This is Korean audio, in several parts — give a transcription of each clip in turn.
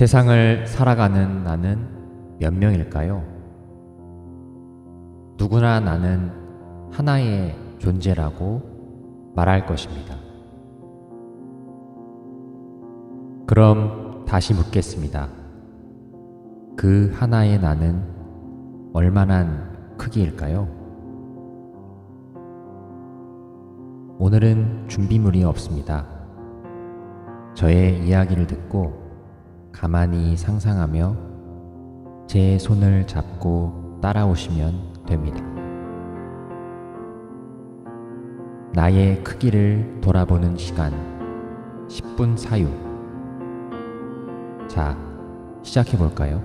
세상을 살아가는 나는 몇 명일까요? 누구나 나는 하나의 존재라고 말할 것입니다. 그럼 다시 묻겠습니다. 그 하나의 나는 얼마나 크기일까요? 오늘은 준비물이 없습니다. 저의 이야기를 듣고 가만히 상상하며 제 손을 잡고 따라오시면 됩니다. 나의 크기를 돌아보는 시간 10분 사유. 자, 시작해 볼까요?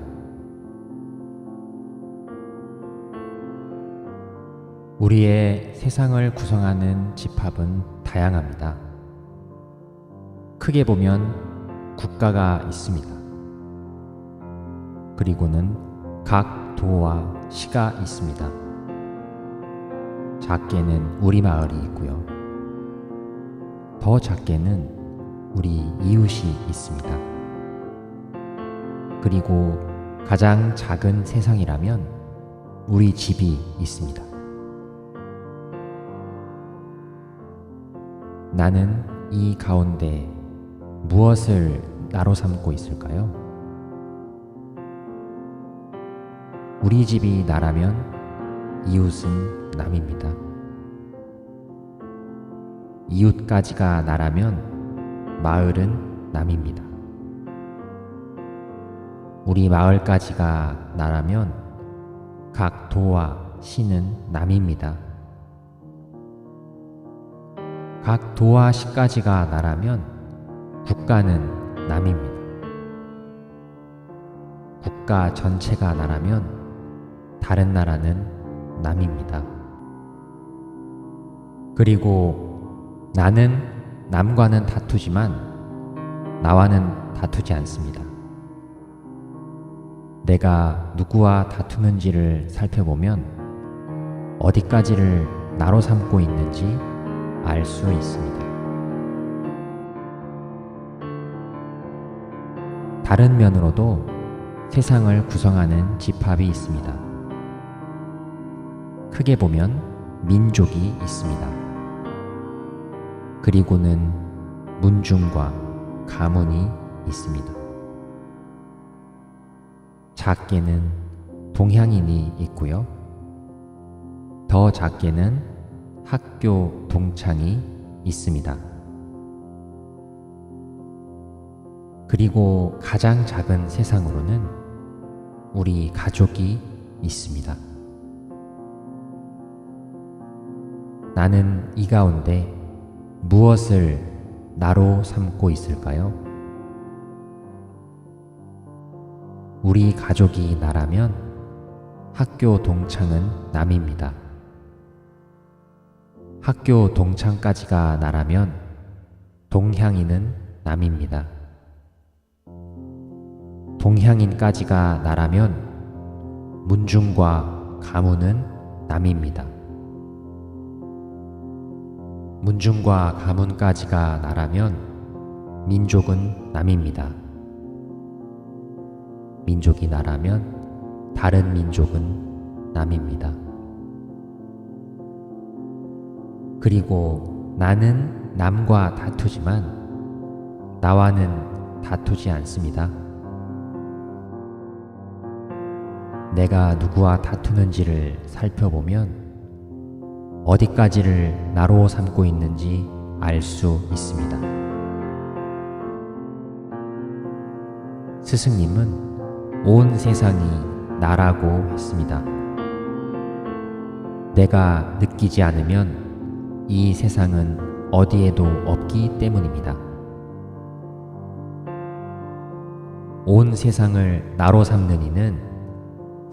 우리의 세상을 구성하는 집합은 다양합니다. 크게 보면 국가가 있습니다. 그리고는 각 도와 시가 있습니다. 작게는 우리 마을이 있고요. 더 작게는 우리 이웃이 있습니다. 그리고 가장 작은 세상이라면 우리 집이 있습니다. 나는 이 가운데 무엇을 나로 삼고 있을까요? 우리 집이 나라면 이웃은 남입니다. 이웃까지가 나라면 마을은 남입니다. 우리 마을까지가 나라면 각 도와 시는 남입니다. 각 도와 시까지가 나라면 국가는 남입니다. 국가 전체가 나라면 다른 나라는 남입니다. 그리고 나는 남과는 다투지만 나와는 다투지 않습니다. 내가 누구와 다투는지를 살펴보면 어디까지를 나로 삼고 있는지 알 수 있습니다. 다른 면으로도 세상을 구성하는 집합이 있습니다. 크게 보면 민족이 있습니다. 그리고는 문중과 가문이 있습니다. 작게는 동향인이 있고요. 더 작게는 학교 동창이 있습니다. 그리고 가장 작은 세상으로는 우리 가족이 있습니다. 나는 이 가운데 무엇을 나로 삼고 있을까요? 우리 가족이 나라면 학교 동창은 남입니다. 학교 동창까지가 나라면 동향인은 남입니다. 동향인까지가 나라면 문중과 가문은 남입니다. 문중과 가문까지가 나라면 민족은 남입니다. 민족이 나라면 다른 민족은 남입니다. 그리고 나는 남과 다투지만 나와는 다투지 않습니다. 내가 누구와 다투는지를 살펴보면 어디까지를 나로 삼고 있는지 알 수 있습니다. 스승님은 온 세상이 나라고 했습니다. 내가 느끼지 않으면 이 세상은 어디에도 없기 때문입니다. 온 세상을 나로 삼는 이는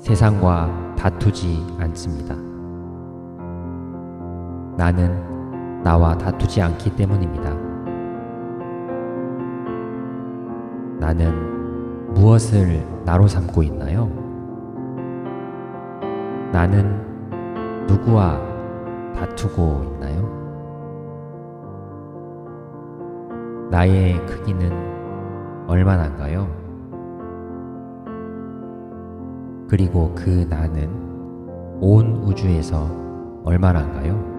세상과 다투지 않습니다. 나는 나와 다투지 않기 때문입니다. 나는 무엇을 나로 삼고 있나요? 나는 누구와 다투고 있나요? 나의 크기는 얼마나인가요? 그리고 그 나는 온 우주에서 얼마나인가요?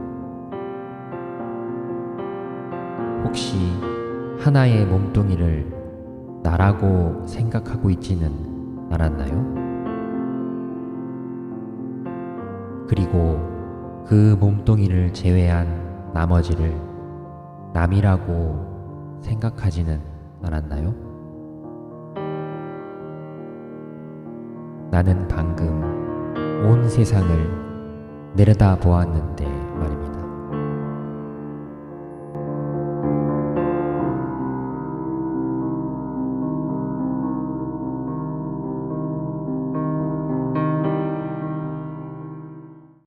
혹시 하나의 몸뚱이를 나라고 생각하고 있지는 않았나요? 그리고 그 몸뚱이를 제외한 나머지를 남이라고 생각하지는 않았나요? 나는 방금 온 세상을 내려다 보았는데